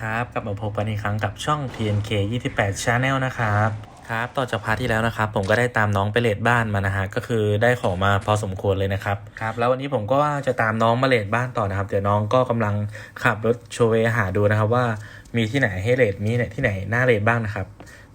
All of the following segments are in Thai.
ครับกลับมาพบกันอีกครั้งกับช่อง TNK 28 Channel นะครับครับต่อจากพาร์ทที่แล้วนะครับ ผมก็ได้ตามน้องไปเลดบ้านมานะฮะก็คือได้ของมาพอสมควรเลยนะครับครับแล้ววันนี้ผมก็ว่าจะตามน้องมาเลดบ้านต่อนะครับ เดี๋ยวน้องก็กำลังขับรถโชว์เวหาดูนะครับว่ามีที่ไหนให้เลดมีไหนที่ไหนน่าเลดบ้างนะครับ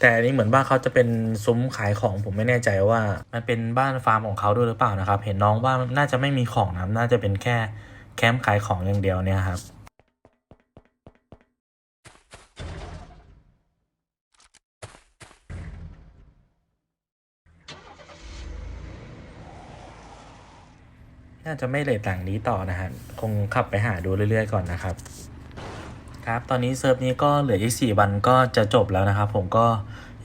แต่อันนี้เหมือนบ้านเขาจะเป็นซุ้มขายของผมไม่แน่ใจว่า มันเป็นบ้านฟาร์มของเขาด้วยหรือเปล่านะครับ เห็นน้องว่าน่าจะไม่มีของนะน่าจะเป็นแค่แคมป์ขายของอย่างเดียวเนี่ยครับ น่าจะไม่เลทหลังนี้ต่อนะฮะคงขับไปหาดูเรื่อยๆก่อนนะครับ ครับตอนนี้เซิร์ฟนี้ก็เหลืออีก4วันก็จะจบแล้วนะครับ ผมก็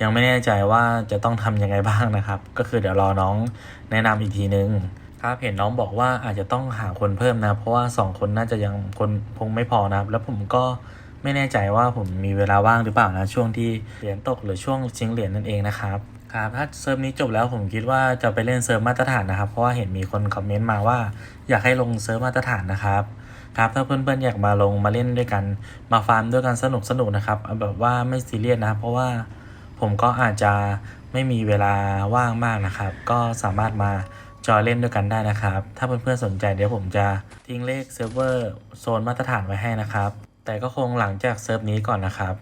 ยังไม่แน่ใจว่าจะต้องทำยังไงบ้างนะครับ ก็คือเดี๋ยวรอน้องแนะนำอีกทีนึงครับเห็นน้องบอกว่าอาจจะต้องหาคนเพิ่มนะ เพราะว่า 2 คนน่าจะยังคนคงไม่พอนะครับ แล้วผมก็ไม่แน่ใจว่าผมมีเวลาว่างหรือเปล่านะ ช่วงที่เหรียญตกหรือช่วงชิงเหรียญนั่นเองนะครับ ครับถ้าเซิร์ฟนี้จบแล้วผมคิดว่าจะไปเล่นเซิร์ฟมาตรฐานนะครับ เพราะว่าเห็นมีคนคอมเมนต์มาว่า อยากให้ลงเซิร์ฟมาตรฐานนะครับครับถ้าเพื่อนๆอยากมาลงมาเล่นด้วยกันมาฟาร์มด้วยกันสนุกสนุกนะครับแบบว่าไม่ซีเรียสนะครับเพราะว่าผมก็อาจจะไม่มีเวลาว่างมากนะครับ ก็สามารถมาจอยเล่นด้วยกันได้นะครับ ถ้าเพื่อนๆสนใจเดี๋ยวผมจะทิ้งเลขเซิร์ฟเวอร์โซนมาตรฐานไว้ให้นะครับ แต่ก็คงหลังจากเซิร์ฟนี้ก่อนนะครับ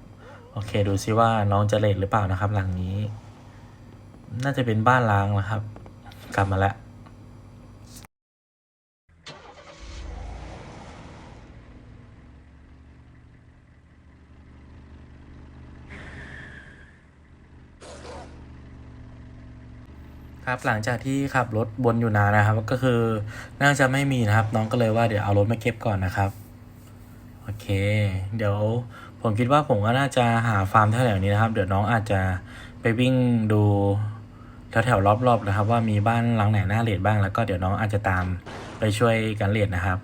โอเคดูซิว่าน้องจะเลทหรือเปล่านะครับหลังนี้ น่าจะเป็นบ้านล้างนะครับ กลับมาแล้วครับหลังจากที่ขับรถบนอยู่นานนะครับ ก็คือน่าจะไม่มีนะครับ น้องก็เลยว่าเดี๋ยวเอารถมาเก็บก่อนนะครับ โอเค เดี๋ยวผมคิดว่าผมก็น่าจะหาฟาร์มแถวๆนี้นะครับ เดี๋ยวน้องอาจจะไปวิ่งดู แถวๆรอบๆนะครับ ว่ามีบ้านหลังไหนน่าเลดบ้างแล้วก็เดี๋ยวน้องอาจจะตามไปช่วยกันเลดนะครับ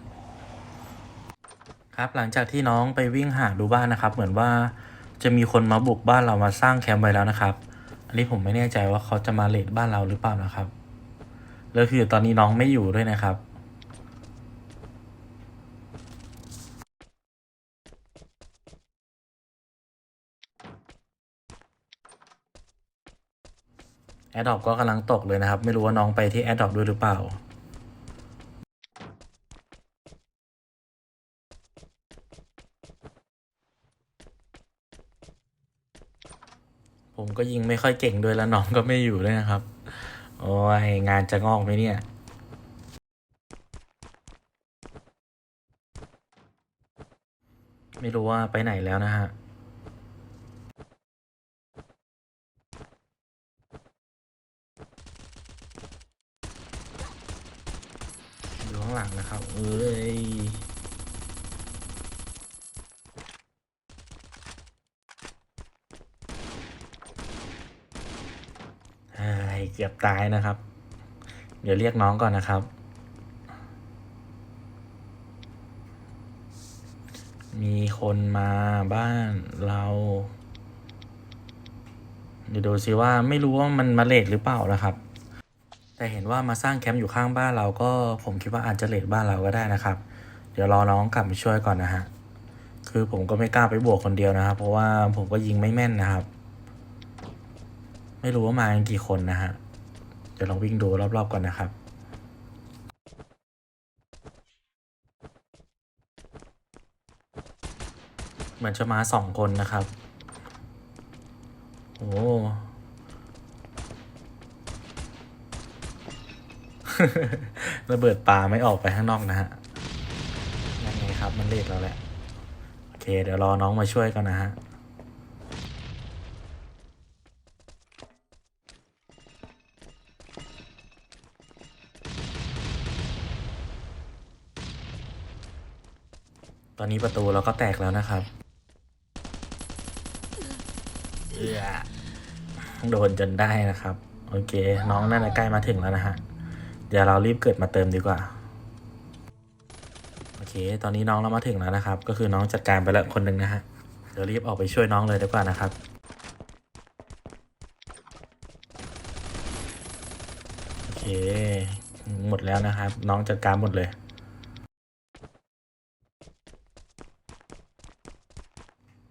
ครับหลังจากที่น้องไปวิ่งหาดูบ้านนะครับ เหมือนว่าจะมีคนมาบุกบ้านเรามาสร้างแคมป์ไว้แล้วนะครับ อันนี้ผมไม่แน่ใจว่าเขาจะมาเลดบ้านเราหรือเปล่านะครับแล้วคือตอนนี้น้องไม่อยู่ด้วยนะครับ แอดดอปก็กำลังตกเลยนะครับ ไม่รู้ว่าน้องไปที่แอดดอปด้วยหรือเปล่า ผมก็ยิงไม่ค่อยเก่งด้วยแล้วน้องก็ไม่อยู่ด้วยนะครับ โอ้ย งานจะงอกไหมเนี่ยไม่รู้ว่าไปไหนแล้วนะฮะ อยู่ข้างหลังนะครับ เอ้ยเฮ้ยเกือบตายนะครับ เดี๋ยวเรียกน้องก่อนนะครับ มีคนมาบ้านเรา เดี๋ยวดูซิว่าไม่รู้ว่ามันมาเลทหรือเปล่านะครับ แต่เห็นว่ามาสร้างแคมป์อยู่ข้างบ้านเราก็ผมคิดว่าอาจจะเลทบ้านเราก็ได้นะครับ เดี๋ยวรอน้องกลับมาช่วยก่อนนะฮะคือผมก็ไม่กล้าไปบวกคนเดียวนะครับ เพราะว่าผมก็ยิงไม่แม่นนะครับ ไม่รู้ว่ามากันกี่คนนะฮะเดี๋ยวลองวิ่งดูรอบๆก่อนนะครับเหมือนจะมาสองคนนะครับ โอ้ ระเบิดปลาไม่ออกไปข้างนอกนะฮะยังไงครับมันเลทเราแหละ โอเค เดี๋ยวรอน้องมาช่วยกันนะฮะตอนนี้ประตูเราก็แตกแล้วนะครับเออโดนจนได้นะครับ โอเค น้องน่าจะใกล้มาถึงแล้วนะฮะ เดี๋ยวเรารีบเกิดมาเติมดีกว่า โอเค ตอนนี้น้องเรามาถึงแล้วนะครับ ก็คือน้องจัดการไปแล้วคนหนึ่งนะฮะ เดี๋ยวรีบออกไปช่วยน้องเลยดีกว่านะครับ โอเค หมดแล้วนะครับ น้องจัดการหมดเลย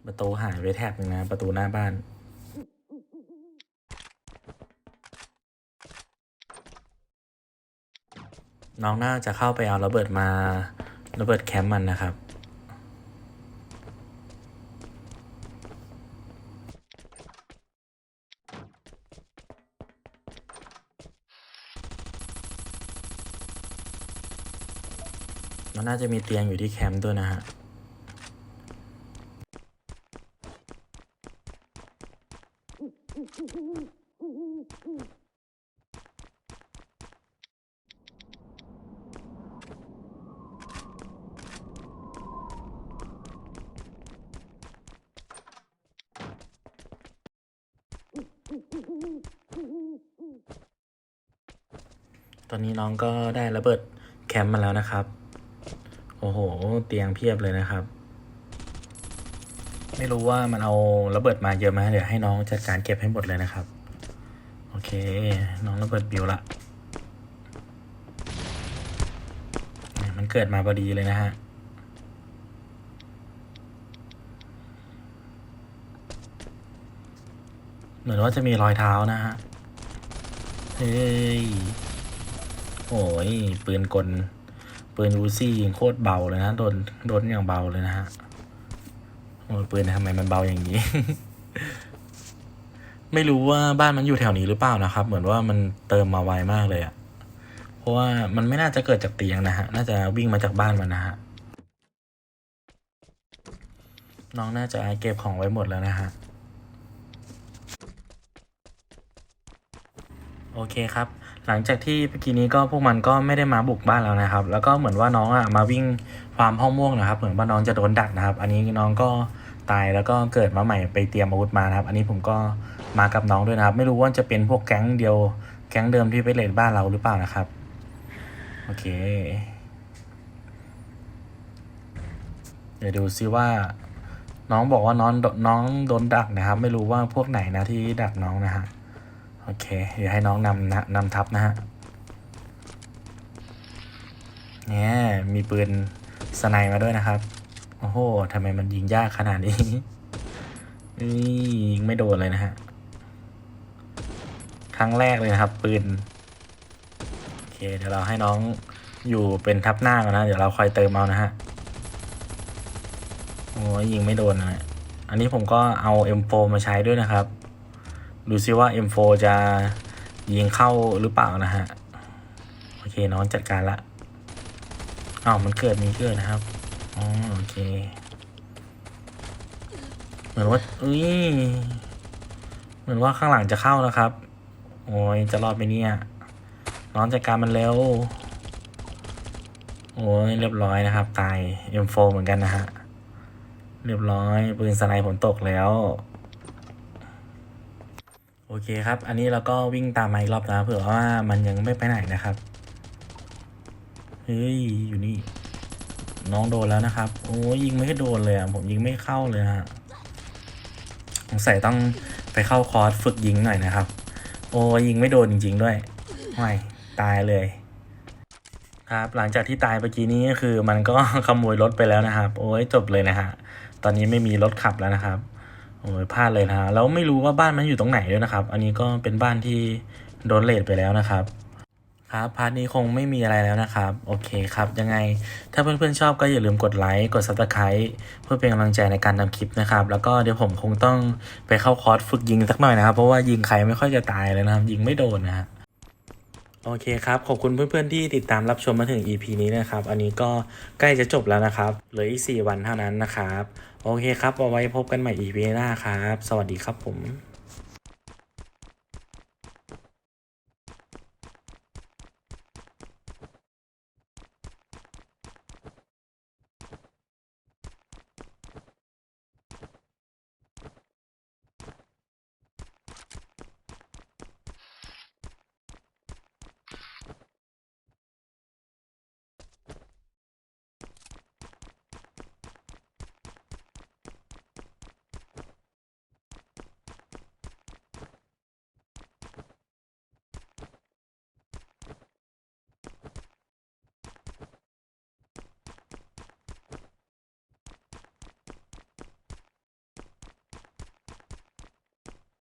ประตูหายไปแถบหนึงนะ ประตูหน้าบ้าน น้องน่าจะเข้าไปเอาระเบิดมาระเบิดแคมป์มันนะครับ มันน่าจะมีเตียงอยู่ที่แคมป์ด้วยนะฮะ ตอนนี้น้องก็ได้ระเบิดแคมป์มาแล้วนะครับ โอ้โห เตียงเพียบเลยนะครับ ไม่รู้ว่ามันเอาระเบิดมาเยอะไหมเดี๋ยวให้น้องจัดการเก็บให้หมดเลยนะครับ โอเค น้องระเบิดบิวละเนี่ยมันเกิดมาพอดีเลยนะฮะเหมือนว่าจะมีรอยเท้านะฮะ เฮ้ย โอ้ยปืนกล ปืนยูซี่ยิงโคตรเบาเลยนะโดนโดนอย่างเบาเลยนะฮะโอ้ยปืนทำไมมันเบาอย่างนี้ ไม่รู้ว่าบ้านมันอยู่แถวนี้หรือเปล่านะครับ เหมือนว่ามันเติมมาไวมากเลยอะเพราะว่ามันไม่น่าจะเกิดจากเตียงนะฮะ น่าจะวิ่งมาจากบ้านมันนะฮะน้องน่าจะเก็บของไว้หมดแล้วนะฮะ โอเคครับ หลังจากที่เมื่อกี้นี้ก็พวกมันก็ไม่ได้มาบุกบ้านแล้วนะครับ แล้วก็เหมือนว่าน้องอะมาวิ่งฟามห้องม่วงนะครับ เหมือนว่าน้องจะโดนดักนะครับ อันนี้น้องก็ตายแล้วก็เกิดมาใหม่ไปเตรียมอาวุธมานะครับ อันนี้ผมก็มากับน้องด้วยนะครับ ไม่รู้ว่าจะเป็นพวกแก๊งเดียวแก๊งเดิมที่ไปเลดบ้านเราหรือเปล่านะครับ โอเค เดี๋ยวดูซิว่า น้องบอกว่าน้องน้องโดนดักนะครับ ไม่รู้ว่าพวกไหนนะที่ดักน้องนะฮะ โอเค เดี๋ยวให้น้องนำนะนำทับนะฮะเนี่ยมีปืนสไนมาด้วยนะครับ โอ้โหทำไมมันยิงยากขนาดนี้นี่ยิงไม่โดนเลยนะฮะ ครั้งแรกเลยนะครับ ปืน โอเค เดี๋ยวเราให้น้องอยู่เป็นทับหน้ากันนะ เดี๋ยวเราคอยเติมเอานะฮะ โอ้ยยิงไม่โดนนะ อันนี้ผมก็เอา M4 มาใช้ด้วยนะครับ ดูซิว่า M4 จะยิงเข้าหรือเปล่านะฮะ โอเคน้องจัดการละอ้าวมันเกิดมีเกิดนะครับอ๋อโอเค เหมือนว่าอุ้ยเหมือนว่าข้างหลังจะเข้านะครับ โอ้ยจะรอดไปเนี่ยน้องจัดการมันเร็วโอ้ยเรียบร้อยนะครับ ตาย M4 เหมือนกันนะฮะ เรียบร้อยปืนสไนป์ผลตกแล้ว โอเคครับ อันนี้เราก็วิ่งตามมาอีกรอบนะเผื่อว่ามันยังไม่ไปไหนนะครับ เฮ้ย อยู่นี่ น้องโดนแล้วนะครับ โอ้ยิงไม่โดนเลยอะ ผมยิงไม่เข้าเลยฮะสงสัยต้องไปเข้าคอร์สฝึกยิงหน่อยนะครับ โอ้ยยิงไม่โดนจริง ๆ ด้วยไม่ตายเลย ครับ หลังจากที่ตายเมื่อกี้นี้ก็คือ มันก็ขโมยรถไปแล้วนะครับ โอ้ยจบเลยนะฮะ ตอนนี้ไม่มีรถขับแล้วนะครับ โอ้ยพลาดเลยนะแล้วไม่รู้ว่าบ้านมันอยู่ตรงไหนด้วยนะครับ อันนี้ก็เป็นบ้านที่โดนเลทไปแล้วนะครับ ครับพาร์ทนี้คงไม่มีอะไรแล้วนะครับ โอเคครับ ยังไงถ้าเพื่อนๆชอบก็อย่าลืมกดไลค์กด subscribe เพื่อเป็นกำลังใจในการทำคลิปนะครับ แล้วก็เดี๋ยวผมคงต้องไปเข้าคอร์สฝึกยิงสักหน่อยนะครับ เพราะว่ายิงใครไม่ค่อยจะตายเลยนะครับ ยิงไม่โดนนะฮะ โอเคครับ ขอบคุณเพื่อนๆที่ติดตามรับชมมาถึง EP นี้นะครับ อันนี้ก็ใกล้จะจบแล้วนะครับเหลืออีก 4 วันเท่านั้นนะครับ โอเคครับเอาไว้พบกันใหม่ EP หน้าครับ สวัสดีครับผม